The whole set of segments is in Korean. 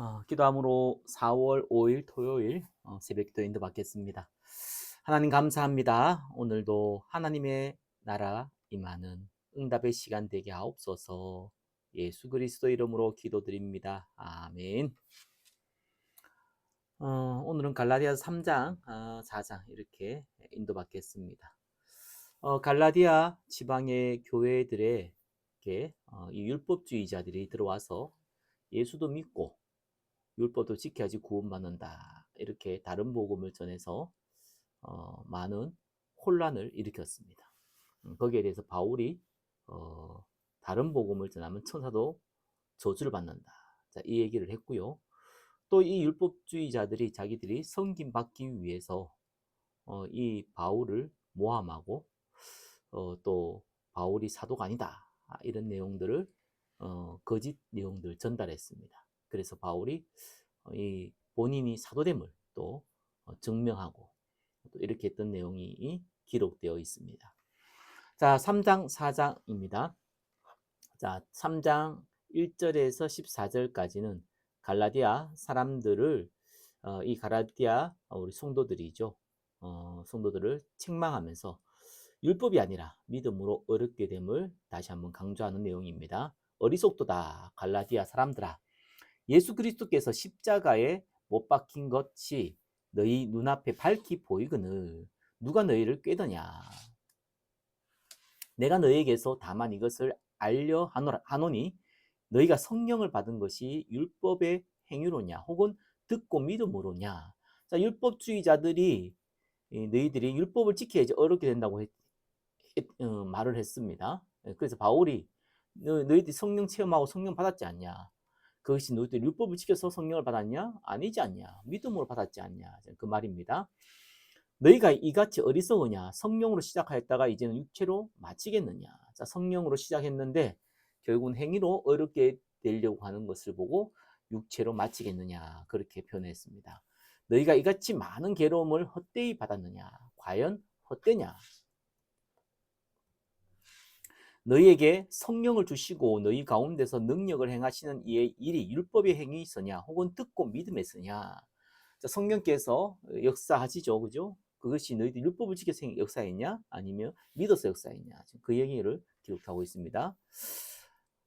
어, 기도함으로 4월 5일 토요일 어, 새벽 기도 인도 받겠습니다. 하나님 감사합니다. 오늘도 하나님의 나라 임하는 응답의 시간 되게 하옵소서. 예수 그리스도 이름으로 기도드립니다. 아멘. 어, 오늘은 갈라디아 3장, 어, 4장 이렇게 인도 받겠습니다. 어, 갈라디아 지방의 교회들에게 어, 이 율법주의자들이 들어와서 예수도 믿고 율법도 지켜야지 구원받는다. 이렇게 다른 복음을 전해서 어, 많은 혼란을 일으켰습니다. 음, 거기에 대해서 바울이 어, 다른 복음을 전하면 천사도 저주를 받는다. 자, 이 얘기를 했고요. 또 이 율법주의자들이 자기들이 성김 받기 위해서 어, 이 바울을 모함하고 어, 또 바울이 사도가 아니다. 아, 이런 내용들을 어, 거짓 내용들 전달했습니다. 그래서 바울이 어, 이 본인이 사도됨을 또 어, 증명하고 또 이렇게 했던 내용이 기록되어 있습니다. 자, 3장 4장입니다. 자, 3장 1절에서 14절까지는 갈라디아 사람들을 어, 이 갈라디아 우리 성도들이죠. 어, 성도들을 책망하면서 율법이 아니라 믿음으로 어렵게 됨을 다시 한번 강조하는 내용입니다. 어리석도다 갈라디아 사람들아 예수 그리스도께서 십자가에 못 박힌 것이 너희 눈앞에 밝히 보이거늘. 누가 너희를 꾀더냐? 내가 너희에게서 다만 이것을 알려 하노니 너희가 성령을 받은 것이 율법의 행위로냐 혹은 듣고 믿음으로냐? 자 율법주의자들이 너희들이 율법을 지켜야지 어렵게 된다고 했, 어, 말을 했습니다. 그래서 바울이 너, 너희들이 성령 체험하고 성령 받았지 않냐 그것이 너희들 율법을 지켜서 성령을 받았냐? 아니지 않냐? 믿음으로 받았지 않냐? 그 말입니다. 너희가 이같이 어리석으냐? 성령으로 시작하였다가 이제는 육체로 마치겠느냐? 자, 성령으로 시작했는데 결국은 행위로 어렵게 되려고 하는 것을 보고 육체로 마치겠느냐? 그렇게 표현했습니다. 너희가 이같이 많은 괴로움을 헛되이 받았느냐? 과연 헛되냐? 너희에게 성령을 주시고 너희 가운데서 능력을 행하시는 이의 일이 율법의 행위 있으냐 혹은 듣고 믿음에서냐. 성령께서 역사하시죠. 그죠? 그것이 너희들 율법을 지켜서 역사했냐 아니면 믿어서 역사했냐. 그 얘기를 기록하고 있습니다.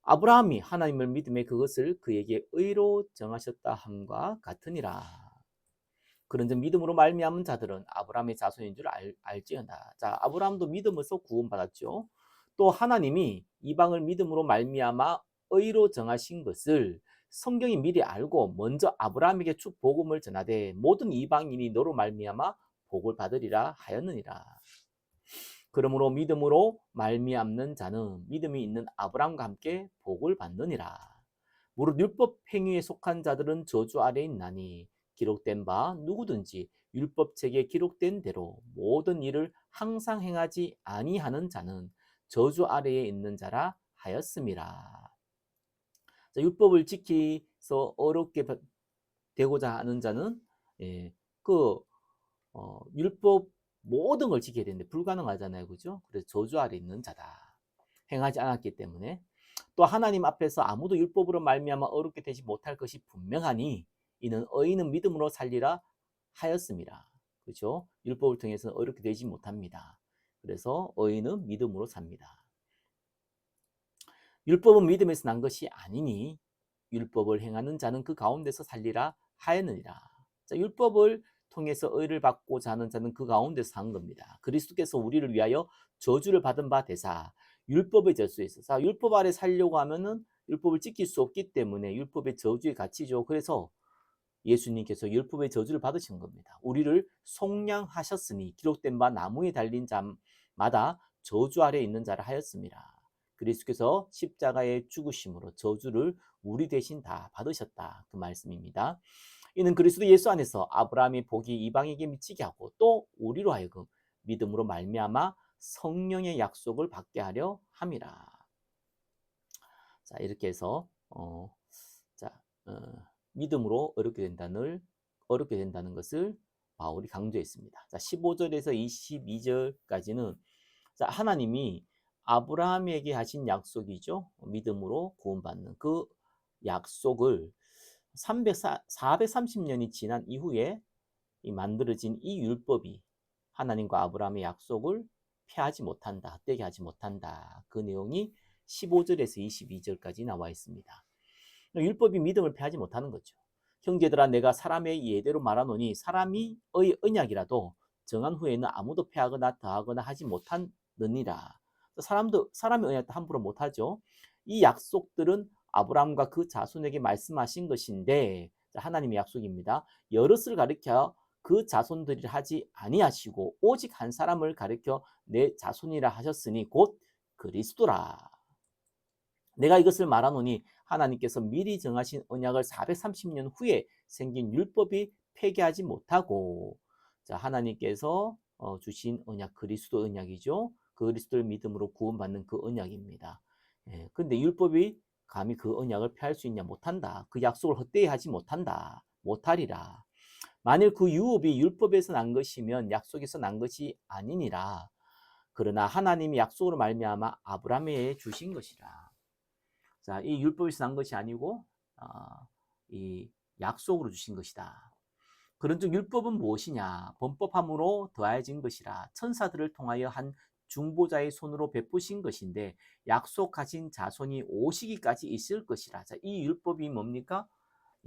아브라함이 하나님을 믿음에 그것을 그에게 의로 정하셨다 함과 같으니라. 그런즉 믿음으로 말미암은 자들은 아브라함의 자손인 줄 알, 알지어다. 자 아브라함도 믿음으로써 구원받았죠 또 하나님이 이방을 믿음으로 말미암아 의로 정하신 것을 성경이 미리 알고 먼저 아브라함에게 축 복음을 전하되 모든 이방인이 너로 말미암아 복을 받으리라 하였느니라. 그러므로 믿음으로 말미암는 자는 믿음이 있는 아브라함과 함께 복을 받느니라. 무릇 율법 행위에 속한 자들은 저주 아래 있나니 기록된 바 누구든지 율법책에 기록된 대로 모든 일을 항상 행하지 아니하는 자는 저주 아래에 있는 자라 하였습니다. 자, 율법을 지키서 어렵게 되고자 하는 자는 예, 그 어, 율법 모든 걸 지켜야 되는데 불가능하잖아요, 그죠? 그래서 저주 아래 있는 자다. 행하지 않았기 때문에 또 하나님 앞에서 아무도 율법으로 말미암아 어렵게 되지 못할 것이 분명하니 이는 의인은 믿음으로 살리라 하였습니다. 그죠? 율법을 통해서 어렵게 되지 못합니다. 그래서 의인은 믿음으로 삽니다. 율법은 믿음에서 난 것이 아니니 율법을 행하는 자는 그 가운데서 살리라 하였느니라. 자, 율법을 통해서 의를 받고자 하는 자는 그 가운데서 산 겁니다. 그리스도께서 우리를 위하여 저주를 받은 바 대사 율법의 저주에 있어서 율법 아래 살려고 하면은 율법을 지킬 수 없기 때문에 율법의 저주의 가치죠. 그래서 예수님께서 율법의 저주를 받으신 겁니다. 우리를 속량하셨으니 기록된 바 나무에 달린 자마다 저주 아래 있는 자를 하였습니다. 그리스도께서 십자가의 죽으심으로 저주를 우리 대신 다 받으셨다. 그 말씀입니다. 이는 그리스도 예수 안에서 아브라함의 복이 이방에게 미치게 하고 또 우리로 하여금 믿음으로 말미암아 성령의 약속을 받게 하려 함이라. 자 이렇게 해서 어, 자 어, 믿음으로 어렵게 된다는 어렵게 된다는 것을 바울이 강조했습니다. 자, 15절에서 22절까지는 자, 하나님이 아브라함에게 하신 약속이죠. 믿음으로 구원받는 그 약속을 300, 430년이 지난 이후에 이 만들어진 이 율법이 하나님과 아브라함의 약속을 피하지 못한다, 헛되게 하지 못한다. 그 내용이 15절에서 22절까지 나와 있습니다. 율법이 믿음을 피하지 못하는 거죠. 형제들아 내가 사람의 예대로 말하노니 사람이 의 언약이라도 정한 후에는 아무도 패하거나 더하거나 하지 못하느니라. 사람도 사람의 언약도 함부로 못하죠. 이 약속들은 아브라함과 그 자손에게 말씀하신 것인데 하나님의 약속입니다. 여럿을 가리켜 그 자손들이 하지 아니하시고 오직 한 사람을 가리켜 내 자손이라 하셨으니 곧 그리스도라. 내가 이것을 말하노니 하나님께서 미리 정하신 언약을 430년 후에 생긴 율법이 폐기하지 못하고 자 하나님께서 어, 주신 언약 그리스도 언약이죠. 그 그리스도를 믿음으로 구원받는 그 언약입니다. 예, 근데 율법이 감히 그 언약을 피할 수 있냐 못한다. 그 약속을 헛되이 하지 못한다. 못하리라. 만일 그 유업이 율법에서 난 것이면 약속에서 난 것이 아니니라. 그러나 하나님이 약속으로 말미암아 아브라함에 주신 것이라. 자, 이 율법에서 난 것이 아니고 어, 이 약속으로 주신 것이다. 그런즉 율법은 무엇이냐? 범법함으로 더해진 것이라. 천사들을 통하여 한 중보자의 손으로 베푸신 것인데 약속하신 자손이 오시기까지 있을 것이라. 자, 이 율법이 뭡니까?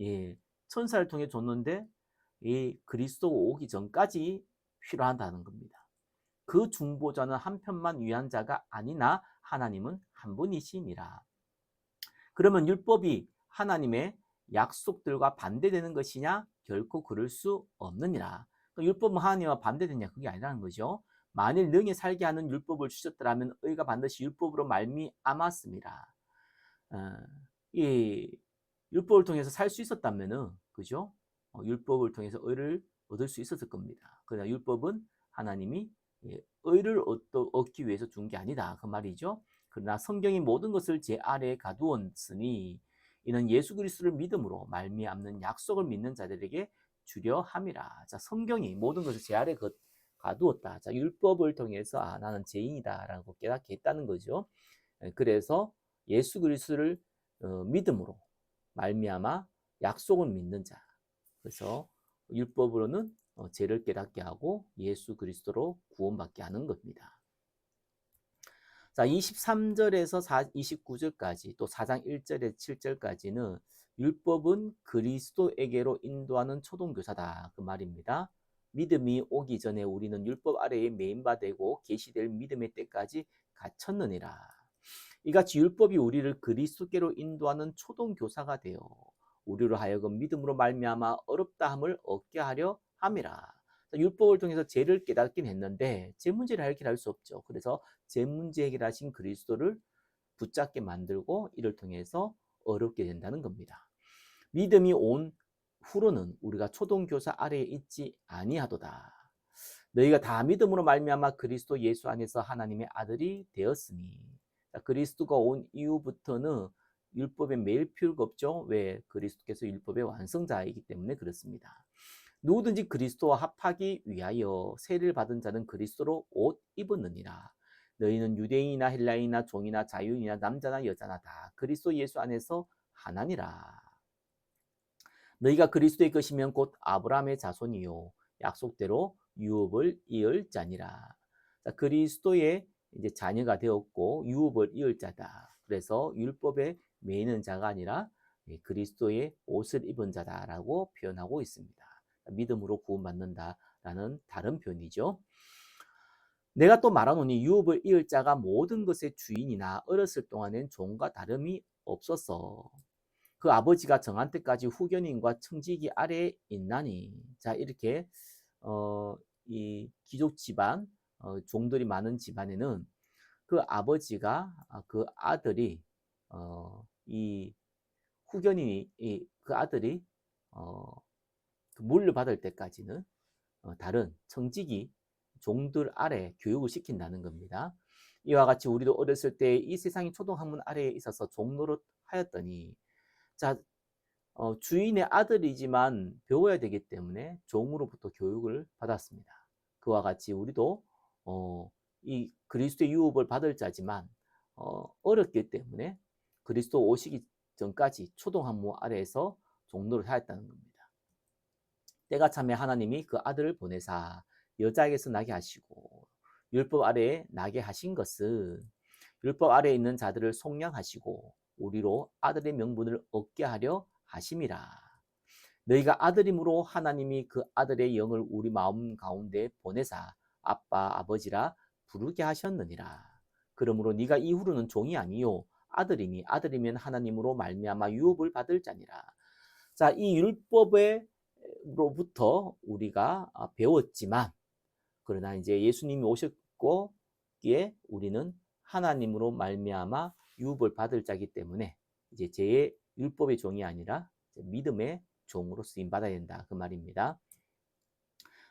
예, 천사를 통해 줬는데 이 그리스도 오기 전까지 필요하다는 겁니다. 그 중보자는 한 편만 위한 자가 아니나 하나님은 한 분이시니라. 그러면 율법이 하나님의 약속들과 반대되는 것이냐? 결코 그럴 수 없느니라. 율법은 하나님과 반대되냐? 그게 아니라는 거죠. 만일 능히 살게 하는 율법을 주셨더라면 의가 반드시 율법으로 말미암았습니다. 어, 이 율법을 통해서 살 수 있었다면은 그죠? 어, 율법을 통해서 의를 얻을 수 있었을 겁니다. 그러나 율법은 하나님이 예, 의를 얻기 위해서 준 게 아니다 그 말이죠. 그러나 성경이 모든 것을 제 아래에 가두었으니 이는 예수 그리스도를 믿음으로 말미암는 약속을 믿는 자들에게 주려 함이라. 자, 성경이 모든 것을 제 아래에 가두었다. 자, 율법을 통해서 아, 나는 죄인이다라고 깨닫게 했다는 거죠. 예, 그래서 예수 그리스도를 어, 믿음으로 말미암아 약속을 믿는 자. 그래서 율법으로는 어, 죄를 깨닫게 하고 예수 그리스도로 구원받게 하는 겁니다. 자, 23절에서 4, 29절까지 또 4장 1절에서 7절까지는 율법은 그리스도에게로 인도하는 초동교사다. 그 말입니다. 믿음이 오기 전에 우리는 율법 아래에 메인바되고 계시될 믿음의 때까지 갇혔느니라. 이같이 율법이 우리를 그리스도께로 인도하는 초동교사가 되어 우리로 하여금 믿음으로 말미암아 어렵다함을 얻게 하려 함이라. 율법을 통해서 죄를 깨닫긴 했는데 죄 문제를 해결할 수 없죠. 그래서 죄 문제 해결하신 그리스도를 붙잡게 만들고 이를 통해서 어렵게 된다는 겁니다. 믿음이 온 후로는 우리가 초동교사 아래에 있지 아니하도다. 너희가 다 믿음으로 말미암아 그리스도 예수 안에서 하나님의 아들이 되었으니 그리스도가 온 이후부터는 율법에 매일 필요가 없죠. 왜? 그리스도께서 율법의 완성자이기 때문에 그렇습니다. 누구든지 그리스도와 합하기 위하여 세를 받은 자는 그리스도로 옷 입었느니라. 너희는 유대인이나 헬라인이나 종이나 자유인이나 남자나 여자나 다 그리스도 예수 안에서 하나니라. 너희가 그리스도의 것이면 곧 아브라함의 자손이요 약속대로 유업을 이을 자니라. 그리스도의 이제 자녀가 되었고 유업을 이을 자다. 그래서 율법에 매이는 자가 아니라 그리스도의 옷을 입은 자다라고 표현하고 있습니다. 믿음으로 구원받는다라는 다른 표현이죠. 내가 또 말하노니 유업을 이을 자가 모든 것의 주인이나 어렸을 동안엔 종과 다름이 없었어. 그 아버지가 정한 때까지 후견인과 청지기 아래에 있나니. 자 이렇게 어, 이 귀족 집안 어, 종들이 많은 집안에는 그 아버지가 아, 그 아들이 어, 이 후견인이 이, 그 아들이 어, 그 물려받을 때까지는 어, 다른 청직이 종들 아래 교육을 시킨다는 겁니다. 이와 같이 우리도 어렸을 때 이 세상의 초등학문 아래에 있어서 종노릇 하였더니 자 어, 주인의 아들이지만 배워야 되기 때문에 종으로부터 교육을 받았습니다. 그와 같이 우리도 어, 이 그리스도의 유업을 받을 자지만 어, 어렵기 때문에 그리스도 오시기 전까지 초동학무 아래에서 종로를 하였다는 겁니다. 때가 참에 하나님이 그 아들을 보내사 여자에게서 나게 하시고 율법 아래에 나게 하신 것은 율법 아래에 있는 자들을 속량하시고 우리로 아들의 명분을 얻게 하려 하심이라. 너희가 아들임으로 하나님이 그 아들의 영을 우리 마음 가운데 보내사 아빠 아버지라 부르게 하셨느니라. 그러므로 네가 이후로는 종이 아니요 아들이니 아들이면 하나님으로 말미암아 유업을 받을 자니라. 자, 이 율법에 로부터 우리가 아, 배웠지만 그러나 이제 예수님이 오셨고 에 우리는 하나님으로 말미암아 유업을 받을 자기 때문에 이제 제 율법의 종이 아니라 믿음의 종으로 쓰임 받아야 된다 그 말입니다.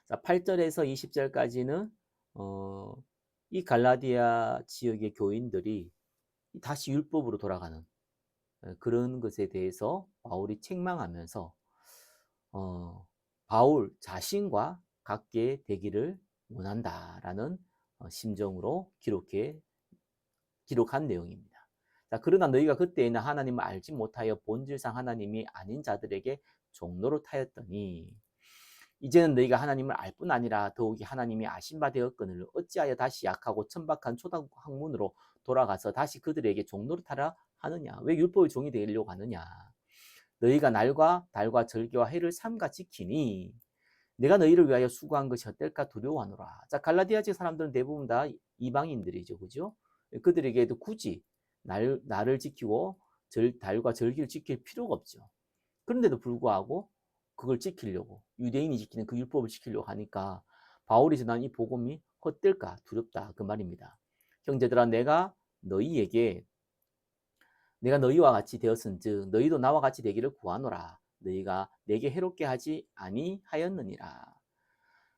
자, 8절에서 20절까지는 어, 이 갈라디아 지역의 교인들이 다시 율법으로 돌아가는 어, 그런 것에 대해서 바울이 책망하면서 어, 바울 자신과 같게 되기를 원한다라는 어, 심정으로 기록해 기록한 내용입니다. 자, 그러나 너희가 그때에는 하나님을 알지 못하여 본질상 하나님이 아닌 자들에게 종로로 타였더니 이제는 너희가 하나님을 알 뿐 아니라 더욱이 하나님이 아신 바 되었거늘 어찌하여 다시 약하고 천박한 초당 학문으로 돌아가서 다시 그들에게 종로를 타라 하느냐 왜 율법의 종이 되려고 하느냐 너희가 날과 달과 절기와 해를 삼가 지키니 내가 너희를 위하여 수고한 것이 어떨까 두려워하노라. 자, 갈라디아 지 사람들은 대부분 다 이방인들이죠. 그죠? 그들에게도 굳이 날, 날을 지키고 절, 달과 절기를 지킬 필요가 없죠. 그런데도 불구하고 그걸 지키려고 유대인이 지키는 그 율법을 지키려고 하니까 바울이 전한 이 복음이 헛될까 두렵다 그 말입니다. 형제들아 내가 너희에게 내가 너희와 같이 되었은즉 너희도 나와 같이 되기를 구하노라. 너희가 내게 해롭게 하지 아니하였느니라.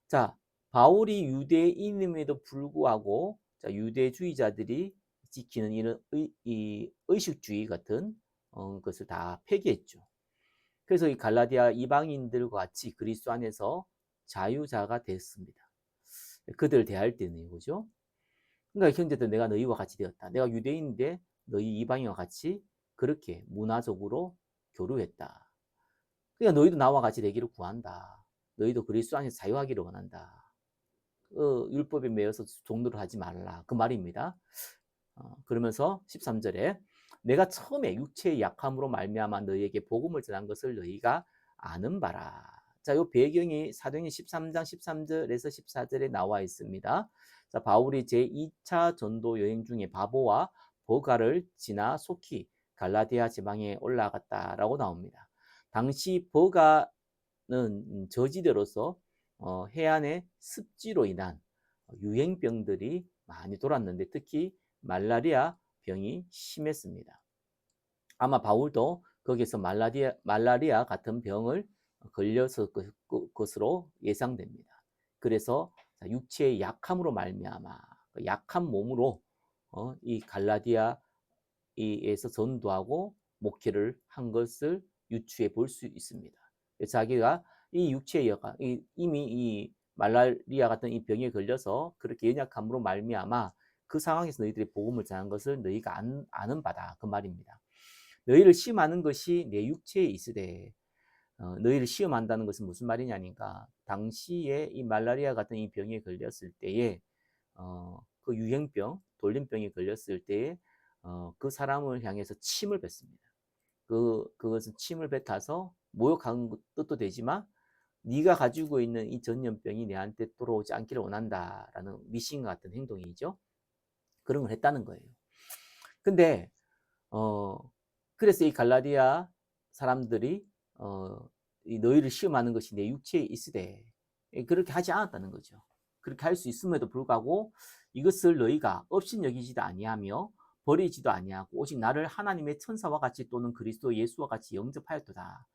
자, 바울이 유대인임에도 불구하고 자, 유대주의자들이 지키는 이런 의, 이 의식주의 같은 어, 것을 다 폐기했죠. 그래서 이 갈라디아 이방인들과 같이 그리스도 안에서 자유자가 됐습니다. 그들을 대할 때는 그죠? 그러니까 형제들 내가 너희와 같이 되었다. 내가 유대인인데 너희 이방인과 같이 그렇게 문화적으로 교류했다. 그러니까 너희도 나와 같이 되기를 구한다. 너희도 그리스도 안에서 자유하기를 원한다. 어, 율법에 매여서 종로를 하지 말라. 그 말입니다. 어, 그러면서 13절에 내가 처음에 육체의 약함으로 말미암아 너희에게 복음을 전한 것을 너희가 아는 바라. 자, 요 배경이 사도행전 13장 13절에서 14절에 나와 있습니다. 자, 바울이 제 2차 전도 여행 중에 바보와 버가를 지나 속히 갈라디아 지방에 올라갔다라고 나옵니다. 당시 버가는 저지대로서 어, 해안의 습지로 인한 유행병들이 많이 돌았는데 특히 말라리아 병이 심했습니다. 아마 바울도 거기서 말라리아, 말라리아 같은 병을 걸려서 그, 그, 것으로 예상됩니다. 그래서 육체의 약함으로 말미암아 그 약한 몸으로 어, 이 갈라디아에서 전도하고 목회를 한 것을 유추해 볼 수 있습니다. 자기가 이 육체의 여가 이미 이 말라리아 같은 이 병에 걸려서 그렇게 연약함으로 말미암아 그 상황에서 너희들이 복음을 전한 것을 너희가 안, 아는 바다 그 말입니다. 너희를 시험하는 것이 내 육체에 있으되 어, 너희를 시험한다는 것은 무슨 말이냐니까 당시에 이 말라리아 같은 이 병에 걸렸을 때에 어, 그 유행병 돌림병에 걸렸을 때에 어, 그 사람을 향해서 침을 뱉습니다. 그 그것은 침을 뱉어서 모욕한 뜻도 되지만 네가 가지고 있는 이 전염병이 내한테 돌아오지 않기를 원한다라는 미신 같은 행동이죠. 그런 걸 했다는 거예요. 근데 어 그래서 이 갈라디아 사람들이 어, 이 너희를 시험하는 것이 내 육체에 있으되 예, 그렇게 하지 않았다는 거죠. 그렇게 할 수 있음에도 불구하고 이것을 너희가 업신여기지도 아니하며 버리지도 아니하고 오직 나를 하나님의 천사와 같이 또는 그리스도 예수와 같이 영접하였도다.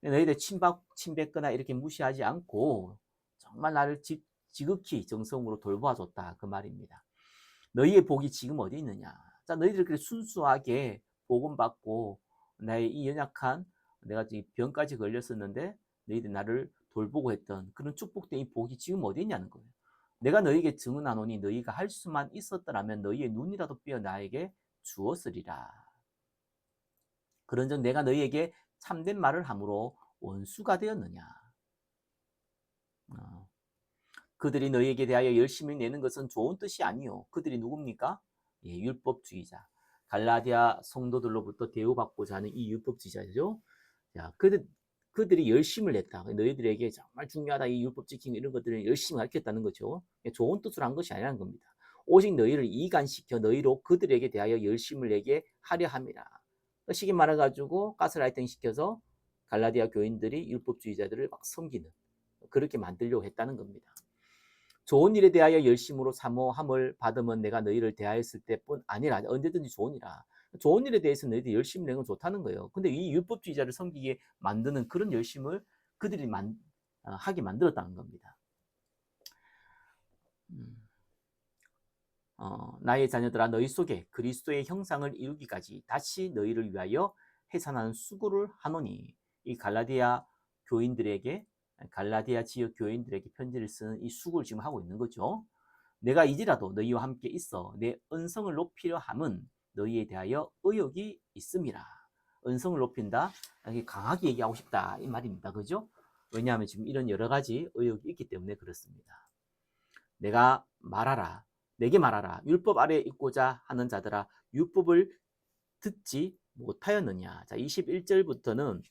너희들 침박 침뱉거나 이렇게 무시하지 않고 정말 나를 지, 지극히 정성으로 돌보아줬다 그 말입니다. 너희의 복이 지금 어디 있느냐? 자, 너희들 그렇게 순수하게 복음 받고 나의 이 연약한 내가 이 병까지 걸렸었는데 너희들 나를 돌보고 했던 그런 축복된 이 복이 지금 어디 있냐는 거예요. 내가 너희에게 증언하노니 너희가 할 수만 있었더라면 너희의 눈이라도 빼어 나에게 주었으리라. 그런즉 내가 너희에게 참된 말을 함으로 원수가 되었느냐? 어. 그들이 너희에게 대하여 열심히 내는 것은 좋은 뜻이 아니요. 그들이 누굽니까? 예, 율법주의자. 갈라디아 성도들로부터 대우받고자 하는 이 율법주의자죠. 자, 그들, 그들이 열심을 냈다. 너희들에게 정말 중요하다. 이 율법 지키는 이런 것들을 열심히 가르쳤다는 거죠. 예, 좋은 뜻으로 한 것이 아니라는 겁니다. 오직 너희를 이간시켜 너희로 그들에게 대하여 열심을 내게 하려 함이라. 시기 말아가지고 가스라이팅 시켜서 갈라디아 교인들이 율법주의자들을 막 섬기는 그렇게 만들려고 했다는 겁니다. 좋은 일에 대하여 열심으로 사모함을 받으면 내가 너희를 대하였을 때뿐 아니라 언제든지 일이라. 좋은 일에 대해서 너희들이 열심히 내는 건 좋다는 거예요. 근데 이 율법주의자를 섬기게 만드는 그런 열심을 그들이 만, 어, 하게 만들었다는 겁니다. 음. 어, 나의 자녀들아 너희 속에 그리스도의 형상을 이루기까지 다시 너희를 위하여 해산하는 수고를 하노니 이 갈라디아 교인들에게 갈라디아 지역 교인들에게 편지를 쓰는 이 수고를 지금 하고 있는 거죠. 내가 이제라도 너희와 함께 있어 내 은성을 높이려 함은 너희에 대하여 의욕이 있음이라. 은성을 높인다. 강하게 얘기하고 싶다 이 말입니다. 그죠? 왜냐하면 지금 이런 여러 가지 의욕이 있기 때문에 그렇습니다. 내가 말하라. 내게 말하라. 율법 아래에 있고자 하는 자들아 율법을 듣지 못하였느냐. 자, 21절부터는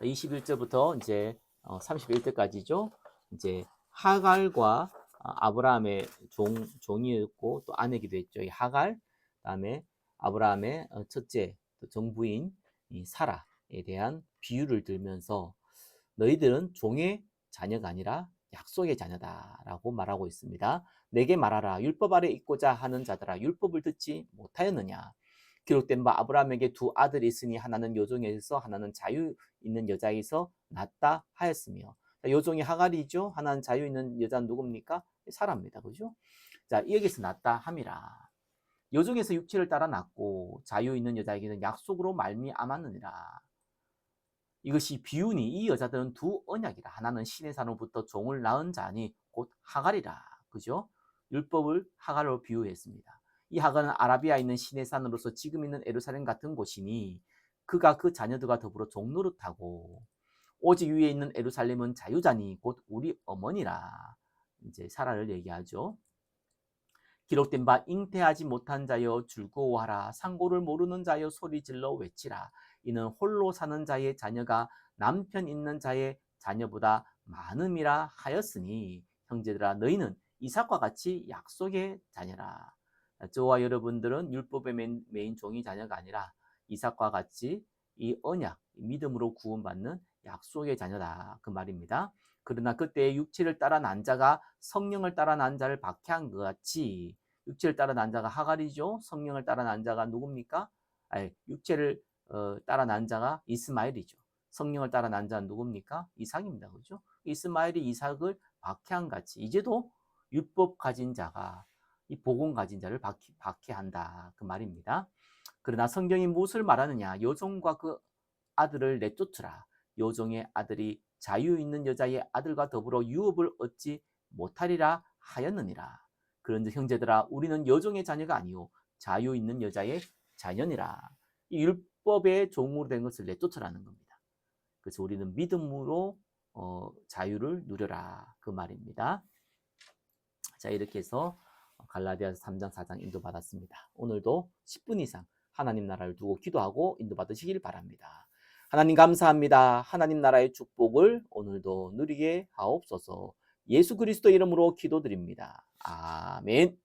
21절부터 이제 31절까지죠. 어, 이제 하갈과 어, 아브라함의 종, 종이었고 또 아내기도 했죠. 이 하갈, 그 다음에 아브라함의 어, 첫째 정부인 이 사라에 대한 비유를 들면서 너희들은 종의 자녀가 아니라 약속의 자녀다라고 말하고 있습니다. 내게 말하라. 율법 아래 있고자 하는 자들아 율법을 듣지 못하였느냐? 기록된 바 아브라함에게 두 아들이 있으니 하나는 요종에서 하나는 자유 있는 여자에서 낳다 하였으며 요종이 하갈이죠? 하나는 자유 있는 여자는 누굽니까? 사람입니다. 그죠? 자 여기서 낳다 함이라 요종에서 육체를 따라 낳고 자유 있는 여자에게는 약속으로 말미암았느니라. 이것이 비유니 이 여자들은 두 언약이라. 하나는 신의 산으로부터 종을 낳은 자니 곧 하갈이라. 그죠? 율법을 하갈로 비유했습니다. 이 하갈은 아라비아에 있는 신의 산으로서 지금 있는 에루살렘 같은 곳이니 그가 그 자녀들과 더불어 종노릇하고 오직 위에 있는 에루살렘은 자유자니 곧 우리 어머니라. 이제 사라를 얘기하죠. 기록된 바 잉태하지 못한 자여 즐거워하라 상고를 모르는 자여 소리질러 외치라 이는 홀로 사는 자의 자녀가 남편 있는 자의 자녀보다 많음이라 하였으니 형제들아 너희는 이삭과 같이 약속의 자녀라. 저와 여러분들은 율법의 메인, 메인 종이 자녀가 아니라 이삭과 같이 이 언약, 믿음으로 구원받는 약속의 자녀다. 그 말입니다. 그러나 그때 육체를 따라 난 자가 성령을 따라 난 자를 박해한 것 같이 육체를 따라 난 자가 하갈이죠. 성령을 따라 난 자가 누굽니까? 아니, 육체를 어, 따라 난 자가 이스마엘이죠. 성령을 따라 난 자는 누굽니까? 이삭입니다. 그죠? 이스마엘이 이삭을 박해한 같이 이제도 율법 가진 자가 이 복음 가진 자를 박해, 박해한다 그 말입니다. 그러나 성경이 무엇을 말하느냐? 여종과 그 아들을 내쫓으라. 여종의 아들이 자유 있는 여자의 아들과 더불어 유업을 얻지 못하리라 하였느니라. 그런데 형제들아 우리는 여종의 자녀가 아니요 자유 있는 여자의 자녀니라. 이 율법의 종으로 된 것을 내쫓으라는 겁니다. 그래서 우리는 믿음으로 어, 자유를 누려라 그 말입니다. 자, 이렇게 해서 갈라디아서 3장, 4장 인도받았습니다. 오늘도 10분 이상 하나님 나라를 두고 기도하고 인도받으시길 바랍니다. 하나님 감사합니다. 하나님 나라의 축복을 오늘도 누리게 하옵소서. 예수 그리스도 이름으로 기도드립니다. 아멘.